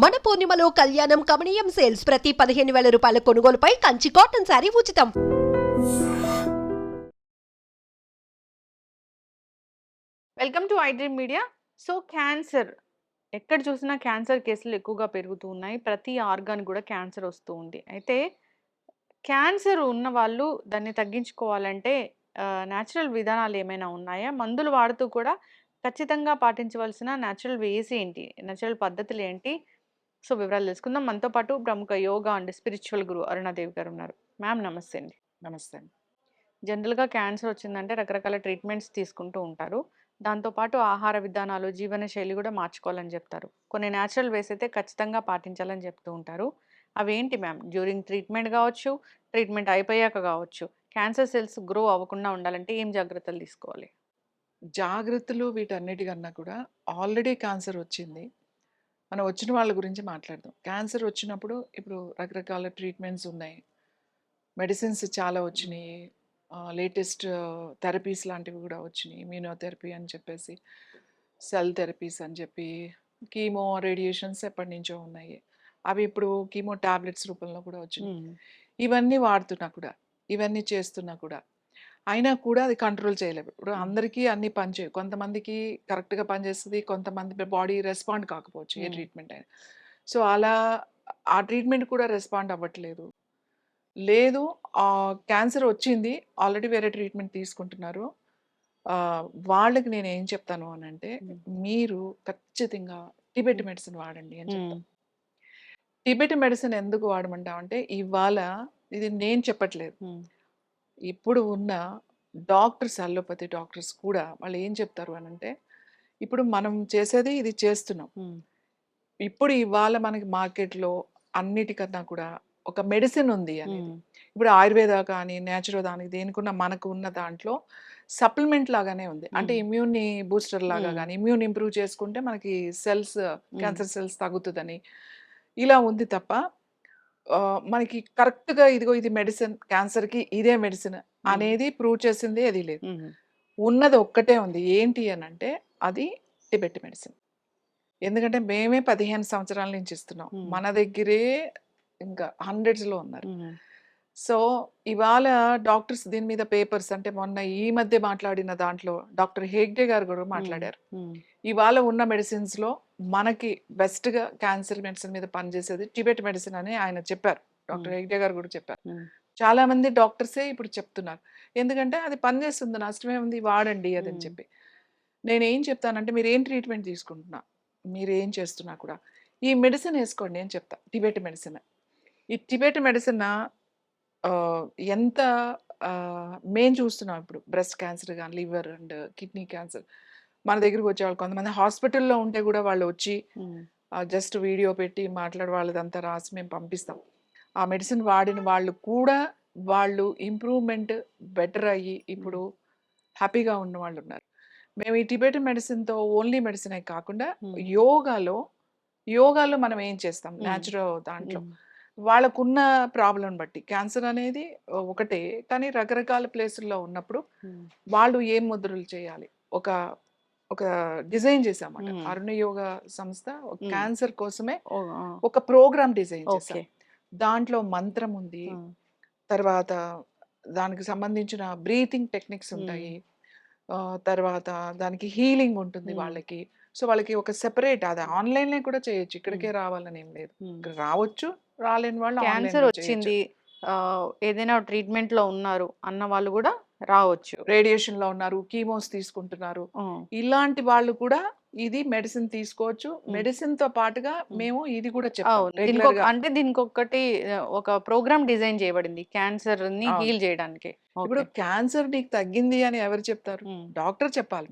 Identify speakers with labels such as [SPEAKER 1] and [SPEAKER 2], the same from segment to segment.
[SPEAKER 1] మన పూర్ణిమలో కళ్యాణం కమనీయం సేల్స్ ప్రతి పదిహేను వేల రూపాయల కొనుగోలుపై కంచి కాటన్ శారీ ఉచితం.
[SPEAKER 2] Welcome to iDream media so cancer ఎక్కడ చూసినా క్యాన్సర్ కేసులు ఎక్కువగా పెరుగుతూ ఉన్నాయి. ప్రతి ఆర్గాన్ కూడా క్యాన్సర్ వస్తూ ఉంది. అయితే క్యాన్సర్ ఉన్న వాళ్ళు దాన్ని తగ్గించుకోవాలంటే న్యాచురల్ విధానాలు ఏమైనా ఉన్నాయా? మందులు వాడుతూ కూడా ఖచ్చితంగా పాటించవలసిన న్యాచురల్ వేస్ ఏంటి? న్యాచురల్ పద్ధతులు ఏంటి? సో వివరాలు తెలుసుకుందాం. మనతో పాటు ప్రముఖ యోగా అండ్ స్పిరిచువల్ గురు అరుణాదేవి గారు ఉన్నారు. మ్యామ్ నమస్తే అండి.
[SPEAKER 3] నమస్తే అండి.
[SPEAKER 2] జనరల్గా క్యాన్సర్ వచ్చిందంటే రకరకాల ట్రీట్మెంట్స్ తీసుకుంటూ ఉంటారు. దాంతోపాటు ఆహార విధానాలు జీవన శైలి కూడా మార్చుకోవాలని చెప్తారు. కొన్ని న్యాచురల్ వేస్ అయితే ఖచ్చితంగా పాటించాలని చెప్తూ ఉంటారు. అవేంటి మ్యామ్? డ్యూరింగ్ ట్రీట్మెంట్ కావచ్చు ట్రీట్మెంట్ అయిపోయాక కావచ్చు క్యాన్సర్ సెల్స్ గ్రో అవ్వకుండా ఉండాలంటే ఏం జాగ్రత్తలు తీసుకోవాలి?
[SPEAKER 3] జాగ్రత్తలు వీటన్నిటికన్నా కూడా ఆల్రెడీ క్యాన్సర్ వచ్చింది. మనం వచ్చిన వాళ్ళ గురించి మాట్లాడదాం. క్యాన్సర్ వచ్చినప్పుడు ఇప్పుడు రకరకాల ట్రీట్మెంట్స్ ఉన్నాయి. మెడిసిన్స్ చాలా వచ్చినాయి. లేటెస్ట్ థెరపీస్ లాంటివి కూడా వచ్చినాయి. ఇమ్యూనోథెరపీ అని చెప్పేసి సెల్ థెరపీస్ అని చెప్పి కీమో రేడియేషన్స్ ఎప్పటి నుంచో ఉన్నాయి. అవి ఇప్పుడు కీమో టాబ్లెట్స్ రూపంలో కూడా వచ్చినాయి. ఇవన్నీ వాడుతున్నా కూడా ఇవన్నీ చేస్తున్నా కూడా అయినా కూడా అది కంట్రోల్ చేయలేవు ఇప్పుడు. అందరికీ అన్ని పనిచేయవు కొంతమందికి కరెక్ట్గా పనిచేస్తుంది కొంతమంది బాడీ రెస్పాండ్ కాకపోవచ్చు ఏ. ట్రీట్మెంట్ అయినా సో అలా ఆ ట్రీట్మెంట్ కూడా రెస్పాండ్ అవ్వట్లేదు లేదు క్యాన్సర్ వచ్చింది ఆల్రెడీ వేరే ట్రీట్మెంట్ తీసుకుంటున్నారు వాళ్ళకి నేను ఏం చెప్తాను అని అంటే. మీరు ఖచ్చితంగా టిబెట్ మెడిసిన్ వాడండి అని చెప్తాను. టిబెట్ మెడిసిన్ ఎందుకు వాడమంటామంటే ఇవాళ ఇది నేను చెప్పట్లేదు. ఇప్పుడు ఉన్న డాక్టర్స్ అల్లోపతి డాక్టర్స్ కూడా వాళ్ళు ఏం చెప్తారు అని అంటే ఇప్పుడు మనం చేసేది ఇది చేస్తున్నాం. ఇప్పుడు ఇవాళ మనకి మార్కెట్లో అన్నిటికన్నా కూడా ఒక మెడిసిన్ ఉంది అనేది. ఇప్పుడు ఆయుర్వేద కానీ నేచురల్ దానికి దేనికున్న మనకు ఉన్న దాంట్లో సప్లిమెంట్ లాగానే ఉంది అంటే
[SPEAKER 2] మ్మ్.
[SPEAKER 3] ఇమ్యూన్ని బూస్టర్ లాగా. కానీ ఇమ్యూన్ ఇంప్రూవ్ చేసుకుంటే మనకి సెల్స్ క్యాన్సర్ సెల్స్ తగ్గుతుందని ఇలా ఉంది తప్ప మనకి కరెక్ట్గా ఇదిగో ఇది మెడిసిన్ క్యాన్సర్కి ఇదే మెడిసిన్ అనేది ప్రూవ్ చేసింది అది లేదు.
[SPEAKER 2] ఉన్నది
[SPEAKER 3] ఒక్కటే ఉంది ఏంటి అని అంటే అది టిబెట్ మెడిసిన్ ఎందుకంటే మేమే పదిహేను సంవత్సరాల నుంచి ఇస్తున్నాం. మన దగ్గరే ఇంకా హండ్రెడ్స్లో ఉన్నారు. సో ఇవాళ డాక్టర్స్ దీని మీద పేపర్స్ అంటే మొన్న ఈ మధ్య మాట్లాడిన దాంట్లో డాక్టర్ హేగ్డే గారు కూడా మాట్లాడారు. ఇవాళ ఉన్న మెడిసిన్స్లో మనకి బెస్ట్గా క్యాన్సర్ మెడిసిన్ మీద పనిచేసేది టిబెట్ మెడిసిన్ అని ఆయన చెప్పారు డాక్టర్. హెగ్డే గారు కూడా చెప్పారు. చాలా మంది డాక్టర్సే ఇప్పుడు చెప్తున్నారు ఎందుకంటే అది పనిచేస్తుంది నష్టమే ఉంది వాడండి అదని
[SPEAKER 2] మ్మ్.
[SPEAKER 3] చెప్పి నేను ఏం చెప్తానంటే మీరు ఏం ట్రీట్మెంట్ తీసుకుంటున్నా మీరు ఏం చేస్తున్నా కూడా ఈ మెడిసిన్ వేసుకోండి అని చెప్తా టిబెట్ మెడిసిన్ ఈ టిబెట్ మెడిసిన్ ఎంత మేము చూస్తున్నాం ఇప్పుడు బ్రెస్ట్ క్యాన్సర్ కానీ లివర్ అండ్ కిడ్నీ క్యాన్సర్ మన దగ్గరికి వచ్చేవాళ్ళు కొంతమంది హాస్పిటల్లో ఉంటే కూడా వాళ్ళు వచ్చి. జస్ట్ వీడియో పెట్టి మాట్లాడే వాళ్ళదంతా రాసి మేము పంపిస్తాం ఆ మెడిసిన్ వాడిన వాళ్ళు కూడా వాళ్ళు ఇంప్రూవ్మెంట్ బెటర్ అయ్యి ఇప్పుడు హ్యాపీగా ఉన్న వాళ్ళు ఉన్నారు మేము ఈ టిబెట్ మెడిసిన్తో ఓన్లీ మెడిసిన్ కాకుండా. యోగాలో యోగాలో మనం ఏం చేస్తాం. న్యాచురల్ దాంట్లో. వాళ్ళకున్న ప్రాబ్లం బట్టి క్యాన్సర్ అనేది ఒకటే కానీ రకరకాల ప్లేసుల్లో ఉన్నప్పుడు. వాళ్ళు ఏం ముద్రలు చేయాలి ఒక ఒక డిజైన్ చేసామట. అరుణ యోగా సంస్థ. క్యాన్సర్ కోసమే. ఒక ప్రోగ్రామ్ డిజైన్ చేసాం దాంట్లో మంత్రం ఉంది. తర్వాత దానికి సంబంధించిన బ్రీతింగ్ టెక్నిక్స్ ఉంటాయి తర్వాత దానికి హీలింగ్ ఉంటుంది. వాళ్ళకి సో వాళ్ళకి ఒక సెపరేట్ అది ఆన్లైన్ కూడా చేయొచ్చు ఇక్కడికే రావాలని ఏం లేదు. ఇక్కడ రావచ్చు రాలేని వాళ్ళు
[SPEAKER 2] క్యాన్సర్ వచ్చింది. ఆ, ఏదైనా ట్రీట్మెంట్లో ఉన్నారు అన్న వాళ్ళు కూడా రావచ్చు.
[SPEAKER 3] రేడియేషన్లో ఉన్నారు కీమోస్ తీసుకుంటున్నారు. ఇలాంటి వాళ్ళు కూడా ఇది మెడిసిన్ తీసుకోవచ్చు. మెడిసిన్తో పాటుగా
[SPEAKER 2] మ్మ్.
[SPEAKER 3] ఇది కూడా గా
[SPEAKER 2] అంటే దీనికి ఒకటి ఒక ప్రోగ్రామ్ డిజైన్ చేయబడింది
[SPEAKER 3] క్యాన్సర్ని.
[SPEAKER 2] హీల్ చేయడానికి.
[SPEAKER 3] ఇప్పుడు. క్యాన్సర్ నీకు తగ్గింది అని ఎవరు చెప్తారు. డాక్టర్ చెప్పాలి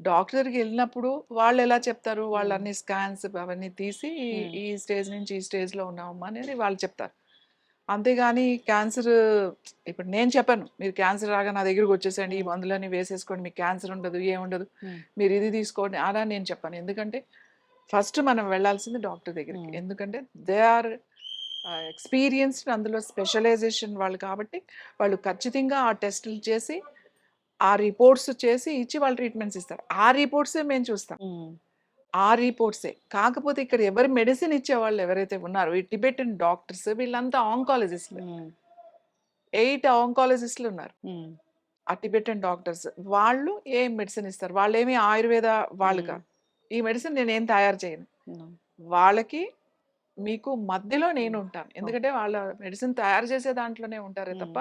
[SPEAKER 3] డాక్టర్కి వెళ్ళినప్పుడు వాళ్ళు ఎలా చెప్తారు వాళ్ళు. అన్ని స్కాన్స్ అవన్నీ తీసి ఈ- స్టేజ్ నుంచి ఈ స్టేజ్లో ఉన్నామమ్మా అనేది వాళ్ళు చెప్తారు అంతేగాని క్యాన్సర్ ఇప్పుడు నేను చెప్పాను మీరు క్యాన్సర్ రాగా నా దగ్గరికి వచ్చేసండి ఈ. మందులన్నీ వేసేసుకోండి మీకు క్యాన్సర్ ఉండదు ఏముండదు. మీరు ఇది తీసుకోండి అలా నేను చెప్పాను ఎందుకంటే ఫస్ట్ మనం వెళ్ళాల్సింది డాక్టర్ దగ్గరికి. ఎందుకంటే దే ఆర్ ఎక్స్పీరియన్స్డ్ అందులో స్పెషలైజేషన్ వాళ్ళు కాబట్టి వాళ్ళు ఖచ్చితంగా ఆ టెస్టులు చేసి ఆ రిపోర్ట్స్ చేసి ఇచ్చి వాళ్ళు ట్రీట్మెంట్స్ ఇస్తారు ఆ రిపోర్ట్సే మేము చూస్తాం. ఆ రిపోర్ట్సే. కాకపోతే ఇక్కడ ఎవరు మెడిసిన్ ఇచ్చేవాళ్ళు ఎవరైతే ఉన్నారో ఈ టిబెటన్ డాక్టర్స్ వీళ్ళంతా ఆంకాలజిస్ట్‌లు. 8 ఆంకాలజిస్ట్‌లు ఉన్నారు. ఆ టిబెటన్ డాక్టర్స్. వాళ్ళు ఏం మెడిసిన్ ఇస్తారు. ఆయుర్వేద వాళ్ళు
[SPEAKER 2] హ్మ్.
[SPEAKER 3] కాదు. ఈ మెడిసిన్ నేనేం తయారు చేయను. వాళ్ళకి మీకు మధ్యలో
[SPEAKER 2] హ్మ్.
[SPEAKER 3] నేనుంటాను. ఎందుకంటే వాళ్ళ మెడిసిన్ తయారు చేసే దాంట్లోనే ఉంటారే. తప్ప,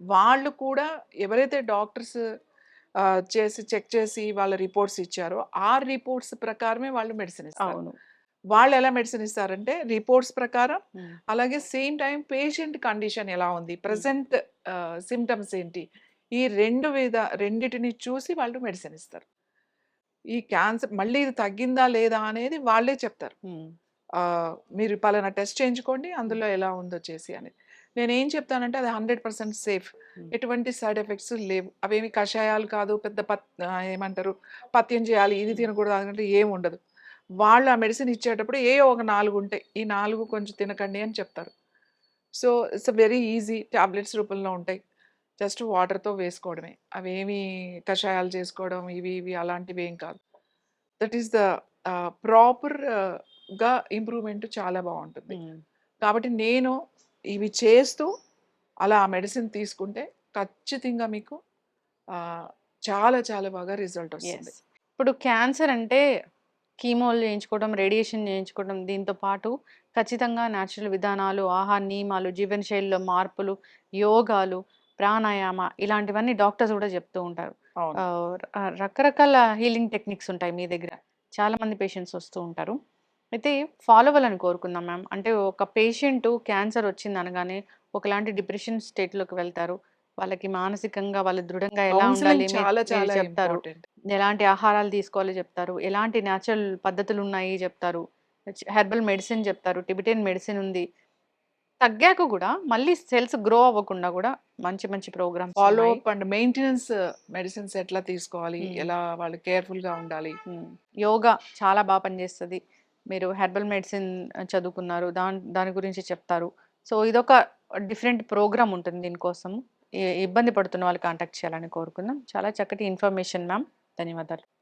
[SPEAKER 3] వాళ్ళు కూడా ఎవరైతే డాక్టర్స్ చేసి చెక్ చేసి వాళ్ళ రిపోర్ట్స్ ఇచ్చారో, ఆ రిపోర్ట్స్ ప్రకారమే వాళ్ళు మెడిసిన్ ఇస్తారు.
[SPEAKER 2] అవును.
[SPEAKER 3] వాళ్ళెలా మెడిసిన్ ఇస్తారంటే రిపోర్ట్స్ ప్రకారం. అలాగే సేమ్ టైమ్ పేషెంట్ కండిషన్ ఎలా ఉంది? ప్రెజెంట్ ఆహ్, సింప్టమ్స్ ఏంటి? ఈ 2 విధ రెండిటిని చూసి వాళ్ళు మెడిసిన్ ఇస్తారు. ఈ క్యాన్సర్ మళ్ళీ ఇది తగ్గిందా లేదా అనేది వాళ్ళే చెప్తారు. మీరు పలానా టెస్ట్ చేయించుకోండి. అందులో ఎలా ఉందో చేసి అని. నేనేం చెప్తానంటే అది 100% సేఫ్.
[SPEAKER 2] హ్మ్.
[SPEAKER 3] ఎటువంటి సైడ్ ఎఫెక్ట్స్ లేవు. అవేమి కషాయాలు కాదు. పెద్ద పత్ ఏమంటారు పథ్యం చేయాలి. ఇది. తినకూడదు అదంటే ఏమి ఉండదు. వాళ్ళు ఆ మెడిసిన్ ఇచ్చేటప్పుడు ఏయో ఒక 4 ఉంటాయి. ఈ 4 కొంచెం తినకండి అని చెప్తారు. So, it's very easy tablets రూపంలో ఉంటాయి. జస్ట్ వాటర్‌తో వేసుకోవడమే. అవేమి కషాయాలు చేసుకోవడం ఇవి ఇవి అలాంటివి ఏం కాదు. దట్ ఈస్ ద ఆహ్, ప్రాపర్గా ఇంప్రూవ్‌మెంట్ చాలా బావుంటుంది.
[SPEAKER 2] హ్మ్.
[SPEAKER 3] కాబట్టి నేను ఇవి చేస్తూ అలా ఆ మెడిసిన్ తీసుకుంటే ఖచ్చితంగా మీకు చాలా చాలా బాగా రిజల్ట్ వస్తుంది.
[SPEAKER 2] ఇప్పుడు క్యాన్సర్ అంటే కీమోలు చేయించుకోవడం, రేడియేషన్ చేయించుకోవడం దీంతో పాటు ఖచ్చితంగా న్యాచురల్ విధానాలు, ఆహార నియమాలు, జీవనశైలిలో మార్పులు, యోగాలు, ప్రాణాయామ ఇలాంటివన్నీ డాక్టర్స్ కూడా చెప్తూ ఉంటారు. రకరకాల హీలింగ్ టెక్నిక్స్ ఉంటాయి మీ దగ్గర. చాలామంది పేషెంట్స్ వస్తూ ఉంటారు. అయితే ఫాలో అవ్వాలని కోరుకుందాం మ్యామ్. అంటే ఒక పేషెంట్ క్యాన్సర్ వచ్చిందనగానే ఒకలాంటి డిప్రెషన్ స్టేట్‌లోకి వెళ్తారు. వాళ్ళకి మానసికంగా వాళ్ళు దృఢంగా ఎలా ఉండాలి చెప్తారు. ఎలాంటి ఆహారాలు తీసుకోవాలో చెప్తారు. ఎలాంటి న్యాచురల్ పద్ధతులున్నాయి చెప్తారు. చ్ హెర్బల్ మెడిసిన్ చెప్తారు. టిబెటియన్ మెడిసిన్ ఉంది. తగ్గాక గూడా మళ్ళీ సెల్స్ గ్రో అవ్వకుండా గూడా మంచి మంచి ప్రోగ్రామ్స్
[SPEAKER 3] ఫాలో
[SPEAKER 2] ఉన్నాయి.
[SPEAKER 3] అప్ అండ్ మెయింటెనెన్స్ మెడిసిన్స్ ఎట్లా తీసుకోవాలి? ఎలా వాళ్ళు కేర్‌ఫుల్‌గా ఉండాలి?
[SPEAKER 2] హ్మ్. యోగా చాలా బా పనిచేస్తది. మీరు హెర్బల్ మెడిసిన్ చదువుకున్నారు. దాని దాని గురించి చెప్తారు. సో, ఇదొక డిఫరెంట్ ప్రోగ్రామ్ ఉంటుంది దీనికోసం. ఇబ్బంది పడుతున్న వాళ్ళు కాంటాక్ట్ చేయాలని కోరుకుందాం. చాలా చక్కటి ఇన్ఫర్మేషన్ మ్యామ్. ధన్యవాదాలు.